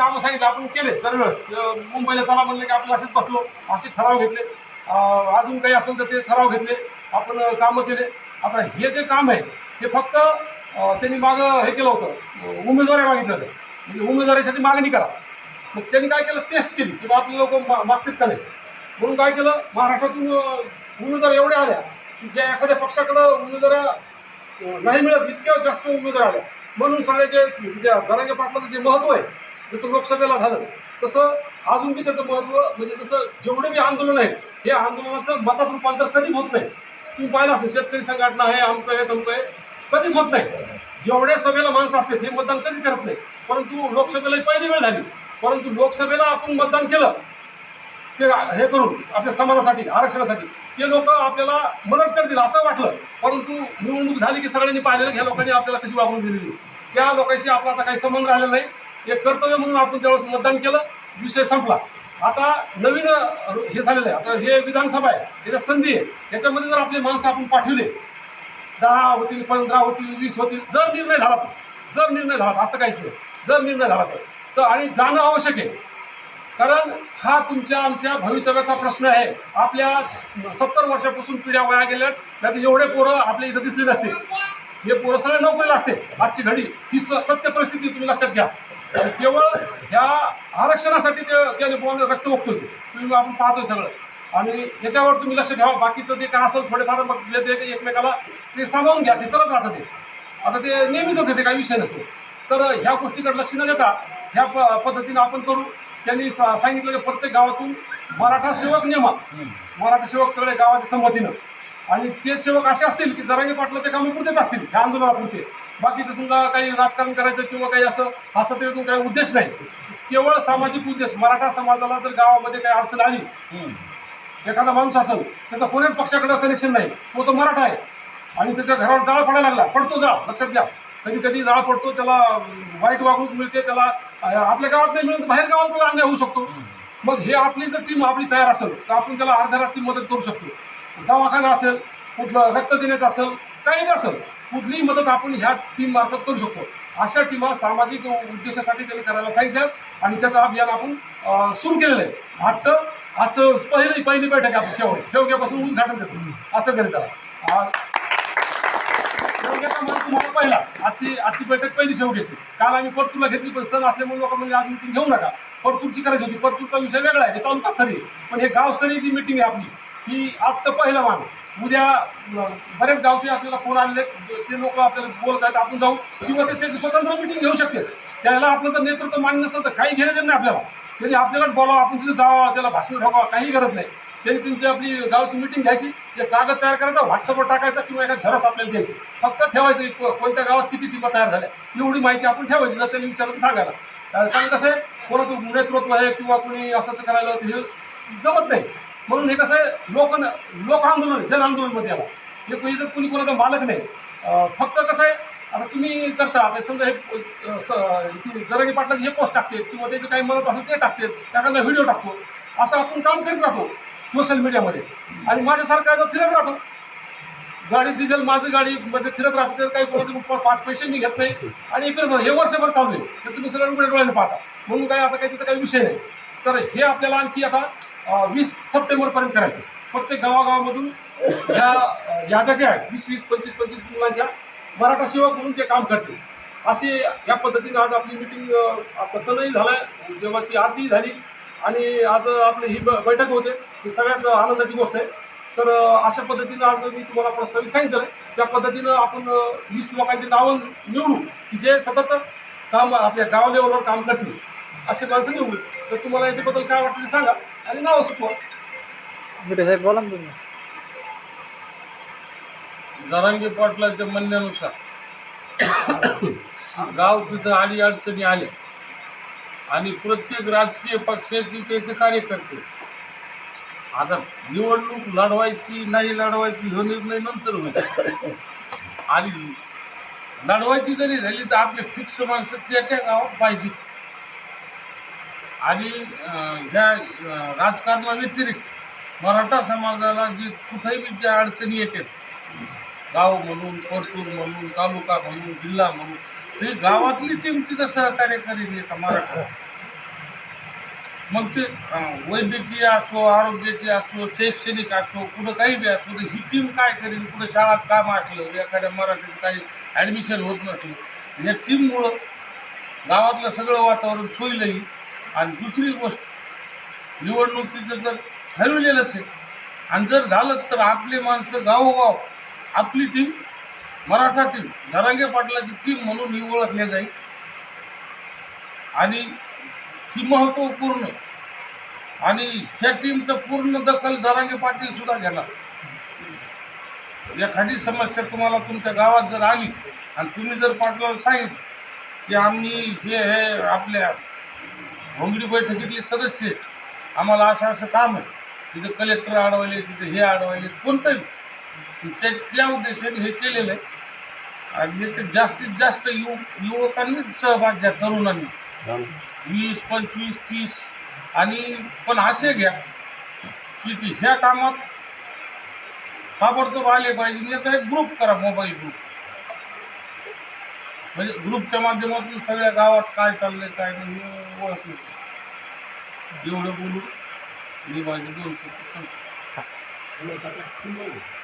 कामं सांगितलं आपण केले दरवेळेस मुंबईला चला म्हणले की आपण असेच बसलो. असे ठराव घेतले. अजून काही असेल तर ते ठराव घेतले. आपण कामं केले. आता हे जे काम आहे हे फक्त त्यांनी मागं हे केलं होतं. उमेदवारी मागितलं म्हणजे उमेदवारीसाठी मागणी करा. मग त्यांनी काय केलं? टेस्ट केली. की आपले लोक मागतात का नाही? म्हणून काय केलं? महाराष्ट्रातून उमेदवार एवढ्या आल्या की ज्या एखाद्या पक्षाकडं उमेदवाऱ्या नाही मिळत इतक्या जास्त उमेदवार आल्या. म्हणून सगळ्याचे ज्या जरांगे पाटलाचं जे महत्त्व आहे जसं लोकसभेला झालं तसं अजून बी त्याचं महत्त्व म्हणजे जसं जेवढे बी आंदोलन आहे हे आंदोलनाचं मतात रूपांतर कधीच होत नाही. तुम्ही पाहिलं असेल शेतकरी संघटना आहे अमकं आहे तमकं आहे कधीच होत नाही. जेवढ्या सभेला माणसं असतात हे मतदान कधीच करत नाही. परंतु लोकसभेला पहिली वेळ झाली. परंतु लोकसभेला आपण मतदान केलं ते हे करून आपल्या समाजासाठी आरक्षणासाठी ते लोक आपल्याला मदत करतील असं वाटलं. परंतु निवडणूक झाली की सगळ्यांनी पाहिलेलं की ह्या लोकांनी आपल्याला कशी वागणूक दिलेली. त्या लोकांशी आपला आता काही संबंध राहिलेला नाही. हे कर्तव्य म्हणून आपण त्यावेळेस मतदान केलं विषय संपला. आता नवीन हे झालेलं आहे. आता हे विधानसभा आहे त्याच्या संधी आहे. याच्यामध्ये जर आपले माणसं आपण पाठवले दहा होतील पंधरा होतील वीस होतील जर निर्णय झाला तर जर निर्णय झाला असं काहीच नाही. जर निर्णय झाला तर. तर आणि जाणं आवश्यक आहे. कारण हा तुमच्या आमच्या भवितव्याचा प्रश्न आहे. आपल्या सत्तर वर्षापासून पिढ्या वया गेल्या नाही एवढे पोरं आपल्या इथं दिसले नसते. हे पोरं सगळे नोकरीला असते. आजची घडी ही स सत्य परिस्थिती तुम्ही लक्षात घ्या. केवळ ह्या आरक्षणासाठी ते त्याने पोहाने रक्त बघतो तुम्ही आपण पाहतो सगळं. आणि याच्यावर तुम्ही लक्ष ठेवा. बाकीचं जे काय असेल थोडेफार मग ते एकमेकाला ते सामावून घ्या ते चलत राहतं ते. आता ते नेहमीच आहे ते काही विषय नसतो. तर ह्या गोष्टीकडे लक्ष न देता ह्या प पद्धतीनं आपण करू. त्यांनी सा- सांगितलं की प्रत्येक गावातून मराठा सेवक नेमा. मराठा सेवक सगळे गावाच्या संमतीनं. आणि ते सेवक असे असतील की जरांगे पाटलाच्या कामापुरतेच असतील ह्या आंदोलनापुरते. बाकीचं समजा काही राजकारण करायचं किंवा काही असं असं त्यातून काही उद्देश नाही. केवळ सामाजिक उद्देश. मराठा समाजाला जर गावामध्ये काही अडचण आली एखादा माणूस असेल त्याचा कोणत्याच पक्षाकडे कनेक्शन नाही. तो तो मराठा आहे. आणि त्याच्या घरावर जाळ पडायला लागला. पडतो जाळ लक्षात घ्या. कधी कधी जाळ पडतो त्याला वाईट वागणूक मिळते त्याला आपल्या गावात नाही मिळून बाहेर गावात त्याला अन्याय होऊ शकतो. मग हे आपली जर टीम आपली तयार असेल तर आपण त्याला अर्ध्या रात्री मदत करू शकतो. दवाखाना असेल कुठलं रक्त देण्याचं असेल काही नसेल. असेल कुठलीही मदत आपण ह्या टीम मार्फत करू शकतो. अशा टीमा सामाजिक उद्देशासाठी त्यांनी करायला सांगितलं आणि त्याचं अभियान आपण सुरू केलेलं आहे. आजचं आजचं पहिली पहिली बैठक आहे आपण शेवट शेवग्यापासून उद्घाटन देतो असं करीत आला शेवग्याचा तुम्हाला पहिला. आजची आजची बैठक पहिली शेवग्याची. काल आम्ही परतूरला घेतली पण सण असल्यामुळे लोक म्हणजे आज मिटिंग घेऊ नका. परतूरची करायची होती. परतूरचा विषय वेगळा आहे. हे तालुकास्तरीय. पण हे गावस्तरीय जी मिटिंग आहे आपली. ही आजचं पहिलं मान उद्या बरेच गावचे आपल्याला फोन आलेले ते लोक आपल्याला बोलत आहेत आपण जाऊ. किंवा ते त्याची स्वतंत्र मिटिंग घेऊ शकते त्याला आपलं तर नेतृत्व मान्य नसेल तर काही घेणं नाही आपल्याला. त्यांनी आपल्यालाच बोलावं आपण तिथे जावं त्याला भाषण ठोकावं काही गरज नाही. त्यांनी त्यांची आपली गावची मिटिंग घ्यायची. जे कागद तयार करायचा व्हॉट्सअपवर टाकायचा किंवा एका झरस आपल्याला द्यायची. फक्त ठेवायचं कोणत्या गावात किती टिपा तयार झाल्या एवढी माहिती आपण ठेवायची जर त्यांनी विचारलं तर सांगायला. कारण कसं आहे कोणाचं नेतृत्व आहे किंवा कोणी असं असं करायला हे जमत नाही. म्हणून हे कसं आहे लोक लोक आंदोलन जन आंदोलनमध्ये याला. हे कोणी जर कुणी कोणाचा मालक नाही. फक्त कसं आहे आता तुम्ही करता आता समजा हे अं, स- जरांगी पाटलाची हे पोस्ट टाकते किंवा त्याचे काही मदत असेल ते टाकते एखादा व्हिडिओ टाकतो असं आपण काम करीत राहतो सोशल मीडियामध्ये आणि माझ्यासारखा जो फिरत राहतो गाडी डिझेल माझं गाडी मध्ये फिरत राहतो तर काही कोणाचे पाच पैसे मी घेत नाही आणि हे फिरत हे वर्षभर चालू आहे. तर तुम्ही सगळ्यांकडे डोळ्याने पाहता. म्हणून काय आता काही तिथं काही विषय नाही. तर हे आपल्याला आणखी आता वीस सप्टेंबरपर्यंत करायचं. प्रत्येक गावागावामधून ह्या याद्या ज्या आहेत वीस वीस पंचवीस पंचवीस मुलांच्या मराठा सेवक म्हणून ते काम करतील. असे या पद्धतीने आज आपली मिटिंग आता सणही झाला आहे देवाची आरती झाली आणि आज आपली ही बैठक होते. ही सगळ्यात आनंदाची गोष्ट आहे. तर अशा पद्धतीनं आज मी तुम्हाला प्रस्तावित सांगितलं त्या पद्धतीनं आपण वीस लोकांची नावं निवडू की जे सतत काम आपल्या गाव लेवलवर काम करतील. असे माणसं निवडू तर तुम्हाला याच्याबद्दल काय वाटतं ते सांगा आणि नावं सुचवा मोठे साहेब बोला ना तुम्ही. जरांगे पाटलाच्या म्हणण्यानुसार गाव तिथं आडी अडचणी आल्या. आणि प्रत्येक राजकीय पक्षाचे त्याचे कार्यकर्ते. आता निवडणूक लढवायची नाही लढवायची हा निर्णय नंतर होईल. आणि लढवायची जरी झाली तर आपले फिक्स माणसं त्या त्या गावात पाहिजे आणि ह्या अं, राजकारणाव्यतिरिक्त मराठा समाजाला जी कुठेही ज्या अडचणी येतात गाव म्हणून परतूर म्हणून तालुका म्हणून जिल्हा म्हणून ते गावातली टीम तिथं सहकार्य करेल एका मराठा. मग ते वैद्यकीय असो आरोग्याची असो शैक्षणिक असो कुठं काही बी असो तर ही टीम काय करेल कुठं शाळात काम असलं एखाद्या मराठीत काही ॲडमिशन होत नसलं. या टीममुळं गावातलं सगळं वातावरण सोयीला येईल आणि दुसरी गोष्ट निवडणुकीचं जर ठरवलेलंच आहे आणि जर झालं तर आपले माणसं गावोगाव आपली टीम मराठा टीम धरांगे पाटलाची टीम म्हणून ही ओळखल्या जाईल. आणि ही महत्त्वपूर्ण आणि ह्या टीमचं पूर्ण दखल दरांगे पाटील सुद्धा घेणार. एखादी समस्या तुम्हाला तुमच्या गावात जर आली आणि तुम्ही जर पाटलाला सांगितलं की आम्ही हे हे आपल्या भोंगडी बैठकीतले सदस्य आहेत. आम्हाला असं असं काम आहे. तिथे कलेक्टर अडवायले तिथे हे अडवायले कोणतंही. त्या त्या उद्देशाने हे केलेलं आहे. आणि याच्यात जास्तीत जास्त युव युवकांनीच सहभाग घ्या तरुणांनी. वीस पंचवीस तीस. आणि पण असे घ्या की ती ह्या कामात ताबडतोब आले पाहिजे. याचा एक ग्रुप करा मोबाईल ग्रुप म्हणजे ग्रुपच्या माध्यमातून सगळ्या गावात काय चाललंय काय नाही हे ओळखलं एवढं बोलू मी माझे दोन शब्द संपवतो.